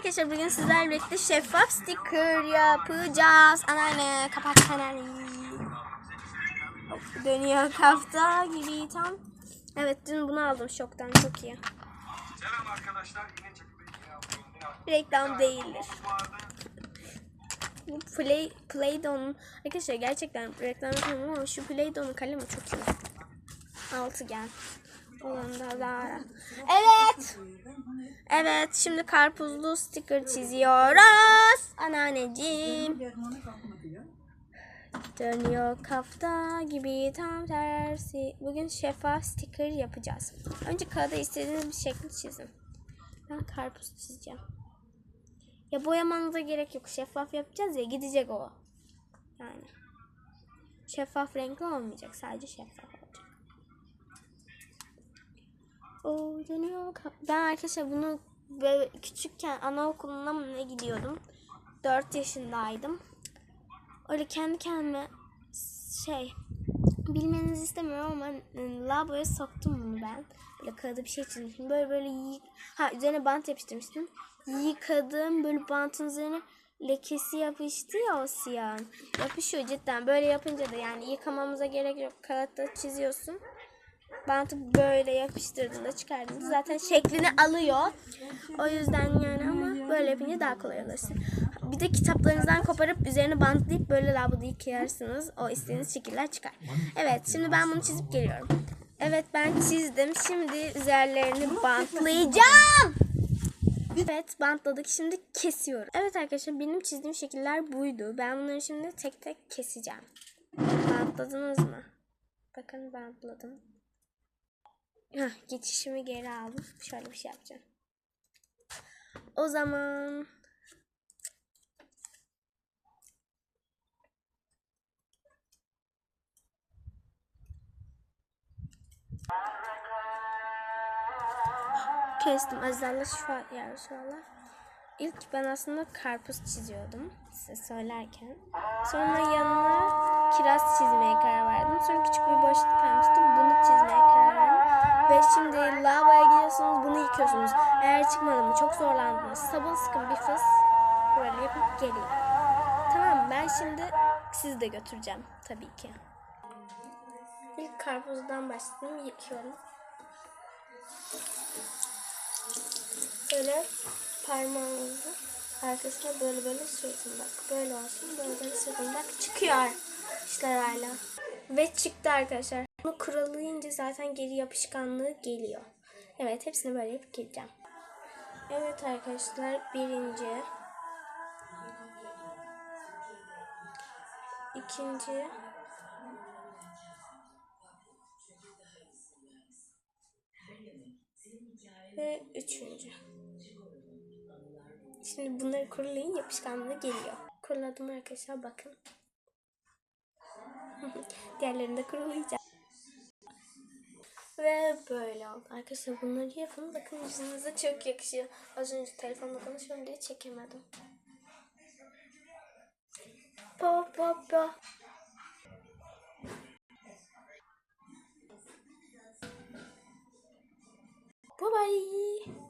arkadaşlar bugün sizlerle birlikte şeffaf sticker yapacağız. Anneanne kapat. Hop, Dönüyor kafta gibi tam. Evet dün bunu aldım şoktan çok iyi. Selam arkadaşlar. Reklam değildir. Bu Play, Play-Doh'un arkadaşlar gerçekten reklam yapmıyorum ama şu Play-Doh'un kalemi çok iyi. Altıgen. Olan da. Evet. Evet şimdi karpuzlu sticker çiziyoruz. Anneanneciğim. Dönüyor kafta gibi tam tersi. Bugün şeffaf sticker yapacağız. Önce kağıda istediğiniz bir şekli çizin. Ben karpuz çizeceğim. Ya boyamanıza gerek yok. Şeffaf yapacağız ya gidecek o. Yani. Şeffaf renkli olmayacak. Sadece şeffaf olacak. O dönüyor. Ben arkadaşlar bunu böyle küçükken anaokuluna mı ne gidiyordum. 4 yaşındaydım. Öyle kendi kendime şey bilmenizi istemiyorum ama lavaboya soktum bunu ben. Böyle kağıda bir şey çizmiştim. Böyle böyle yık... Ha üzerine bant yapıştırmıştım. Yıkadım böyle bantın üzerine lekesi yapıştı ya o siyahın. Yapışıyor cidden. Böyle yapınca da yani yıkamamıza gerek yok. Kağıtta çiziyorsun. Bantı böyle yapıştırdığında çıkardığında zaten şeklini alıyor. O yüzden yani ama böyle yapınca daha kolay alırsın. Bir de kitaplarınızdan koparıp üzerine bantlayıp böyle lavaboda yıkayarsınız. O istediğiniz şekiller çıkar. Evet şimdi ben bunu çizip geliyorum. Evet ben çizdim. Şimdi üzerlerini bantlayacağım. Evet bantladık. Şimdi kesiyorum. Evet arkadaşlar benim çizdiğim şekiller buydu. Ben bunları şimdi tek tek keseceğim. Bantladınız mı? Bakın bantladım. Heh, geçişimi geri aldım. Şöyle bir şey yapacağım. O zaman kestim. Azizlerle şifa ya Resulallah. İlk ben aslında karpuz çiziyordum size söylerken. Sonra yanına kiraz çizmeye karar verdim. Sonra küçük bir boşluk kalmıştı. Bunu çizmeye karar verdim. Ve şimdi lavaboya gidiyorsunuz bunu yıkıyorsunuz. Eğer çıkmadı mı çok zorlandınız. Sabun sıkın bir fıs. Böyle yapıp geleyim. Tamam ben şimdi sizi de götüreceğim tabii ki. İlk karpuzdan başlayayım yıkıyorum. Böyle parmağınızı arkasına böyle böyle sürtün bak. Böyle olsun böyle böyle sürtün bak çıkıyor arkadaşlar hala. Ve çıktı arkadaşlar. Bunu kuralayınca zaten geri yapışkanlığı geliyor. Evet hepsini böyle yapıp geleceğim. Evet arkadaşlar birinci. ikinci. Ve üçüncü. Şimdi bunları kurulayın yapışkanlığı geliyor. Kuruladım arkadaşlar bakın. Diğerlerini de kurulayacağım. Ve böyle oldu. Arkadaşlar bunları yapın. Bakın yüzünüze çok yakışıyor. Az önce telefonla konuşuyorum diye çekemedim. Ba ba ba. Bye bye.